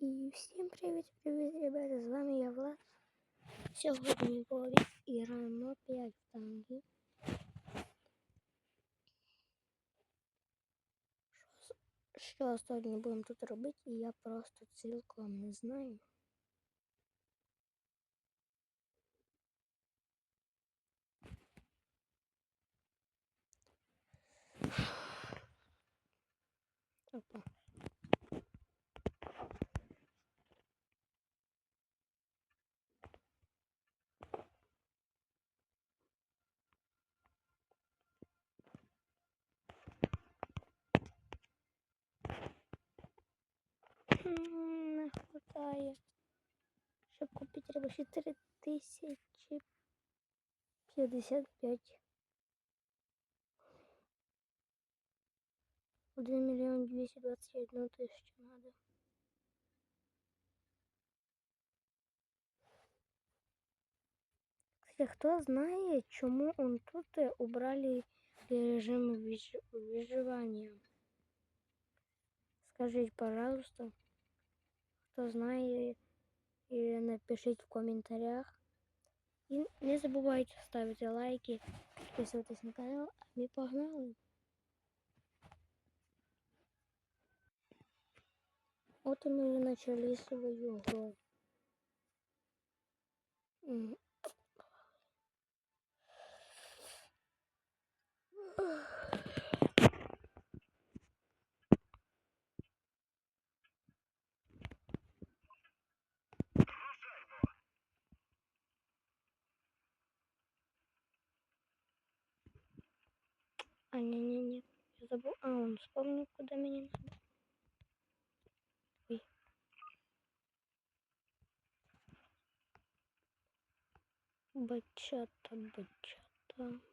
І всім привіт-привіт, ребята! З вами я Влад. Сьогодні ми граємо 5 танків. Що сьогодні будемо тут робити, я просто цілком не знаю. Не хватає. Щоб купити треба ще 3055. 1 миллион 221 тысячу надо. Кстати, кто знает, чему он тут э, убрали режим выж... выживания? Скажите, пожалуйста, кто знает, и напишите в комментариях. И не забывайте ставить лайки, подписывайтесь на канал, а мы погнали. Вот и мы и начали свою игру. А, не-не-не, я забыл. А, он вспомнил, куда мне надо. Ой. Бачата, бачата.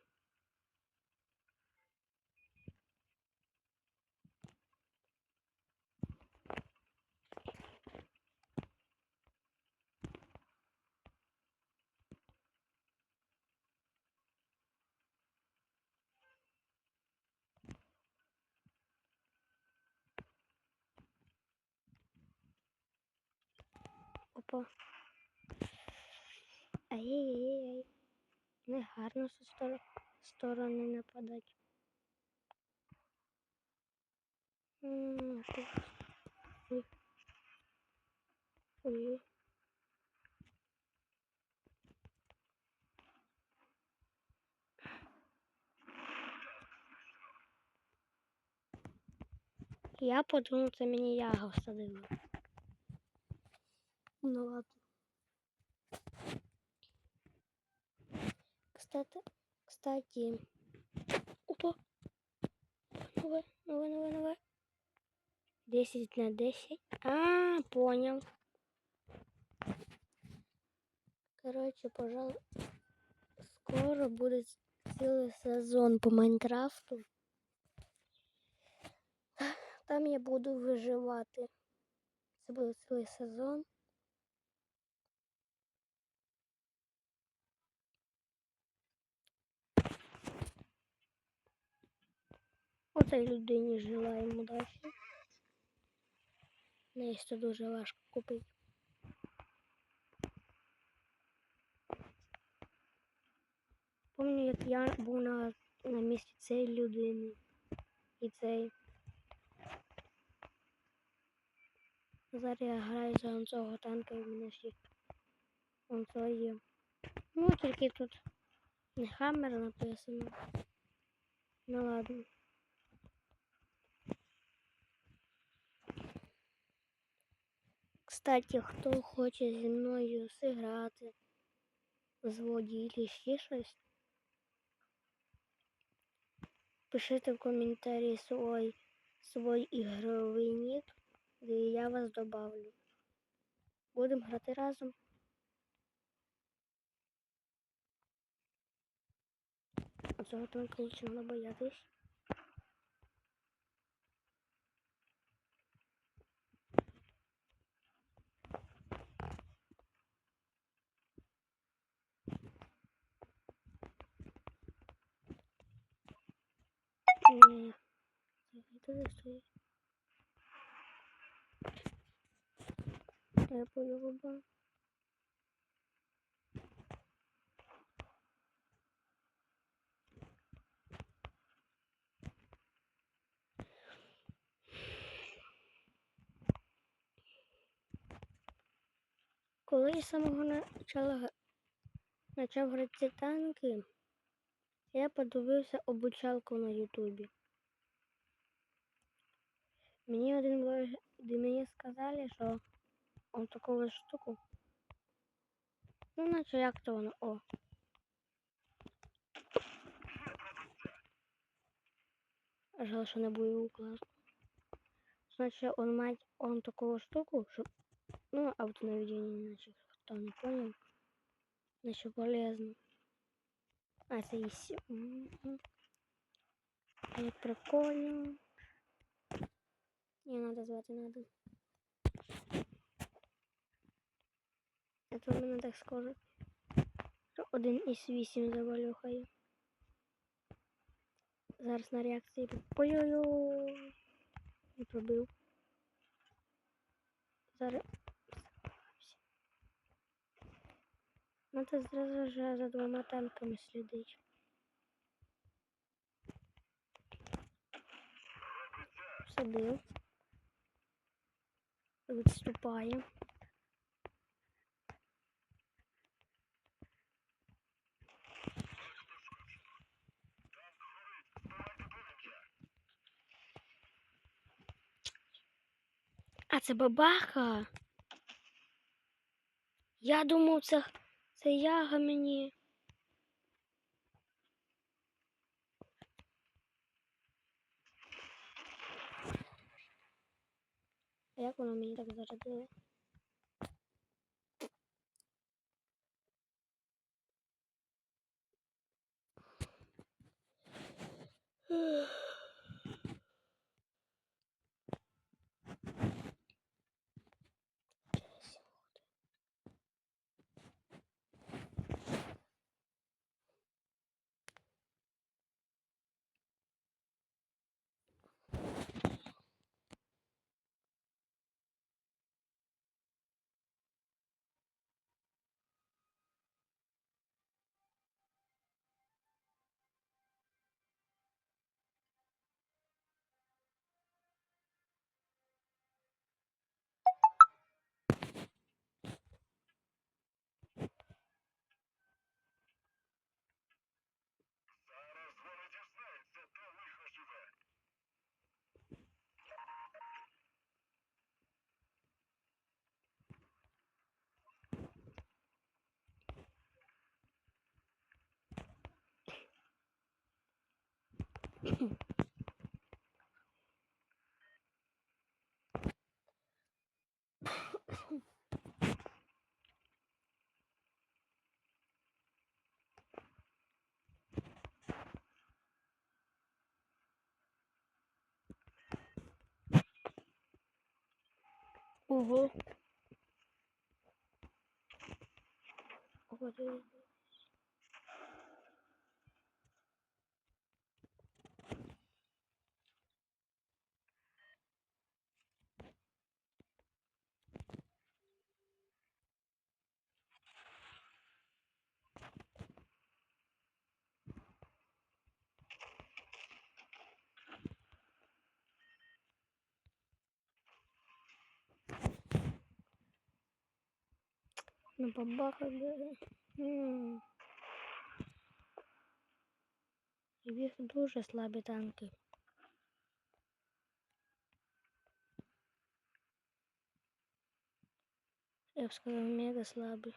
Типу. тупо. Ай-яй-яй-яй. Негарно з стор... сторони нападати. Ой. Я подумав, це мені яга всадила. Ну ладно. Кстати, кстати. Опа. Новое, новое, новое, новое. 10 на 10. А, понял. Короче, пожалуй, скоро будет целый сезон по Майнкрафту. Там я буду виживати. Це буде цілий сезон. Оцей людині желаємо удачі. Неї це дуже важко купити. Пам'ятаю, як я був на, на місці цієї людини. І цей. Зараз я граю за цього танка і в мене всіх он є. Ну, тільки тут не хаммер написано. Ну ладно. Кстати, хто хоче зі мною зіграти в злодії чи ще щось, пишите в коментарі свой, свой ігровий нік, і я вас добавлю. Будемо грати разом. Цього танка лучше не боятись. Стоїть. Я полюбив. Коли я з самого начала почав грати танки, я подивився обучалку на Ютубі. Мені один блог, де мені сказали, що он таку штуку. Ну, наче як то воно, о. Жаль, що не буде укласти. Значит, он мать, он такую штуку, что, ну, автонаведение, значит, кто не понял, значит, полезно. А, это и все. Это прикольно. Не надо звать, надо. Это у мене так скоро. Один із вісім завалюхає. Зараз на реакції. Ой-ой-ой. Не пробив. Зараз. Надо зразу ж за двома танками слідить. Садив. Відступає. А це бабаха. Я думав, це, це яга мені. ekonomiyi de kurtardı. Ugh. Oho. Oho. Ого. Ого, диви. Ну, бабаха, да. М. І в їх дуже слабі танки. Я б сказав, мега слабі.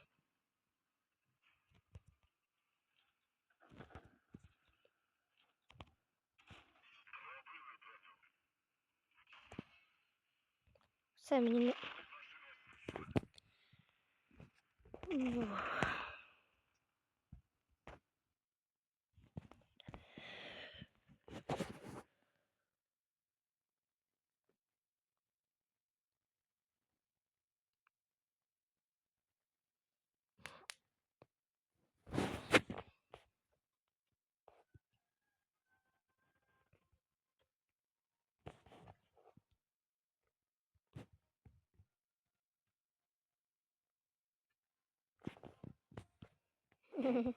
Все, мені 哇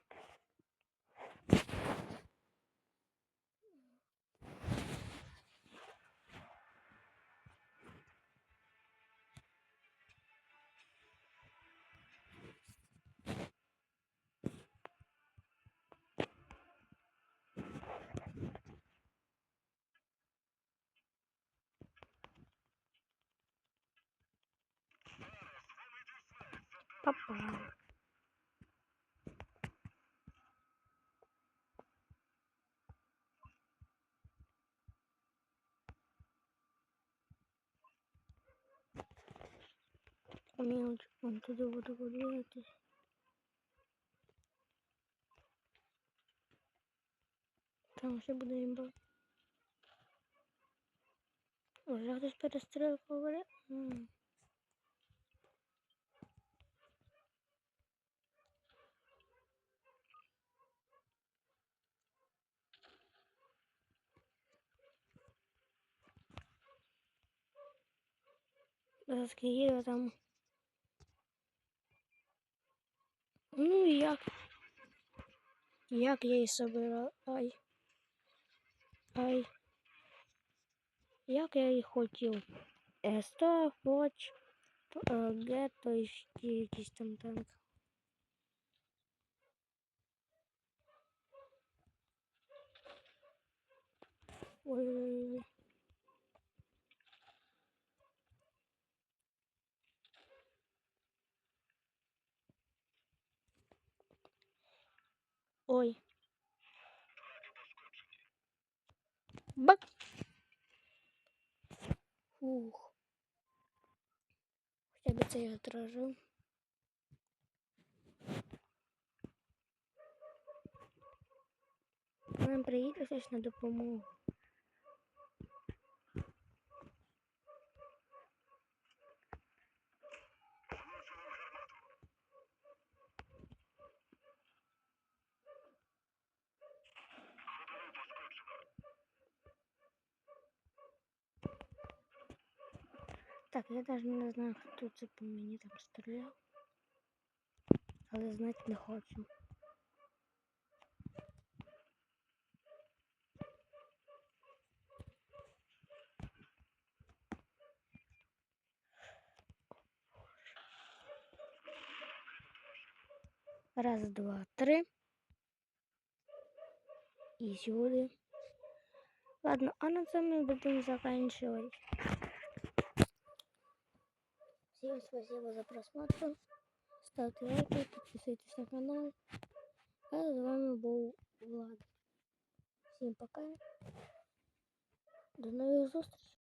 爸爸。Мелочь, он туда буду подвигатись. Там ще буде імба. Уже хтось перестріл говорить. М. Зараз Києва там. Ну і як? Як я і собирав? Ай. Ай. Як я і хотів. Е, 100 хоч. е, Г, то і ще якийсь там танк. Ой-ой-ой. Ой. Бак. Фух. Хоча б я отражу. Нам приїде щось на допомогу. Так, я навіть не знаю, хто це по мені там стріляв. Але знати не хочу. Раз, два, три. И сюда. Ладно, а на этом мы будем заканчивать. Всем спасибо за просмотр. Ставьте лайки, подписывайтесь на канал. А с вами был Влад. Всем пока. До новых встреч.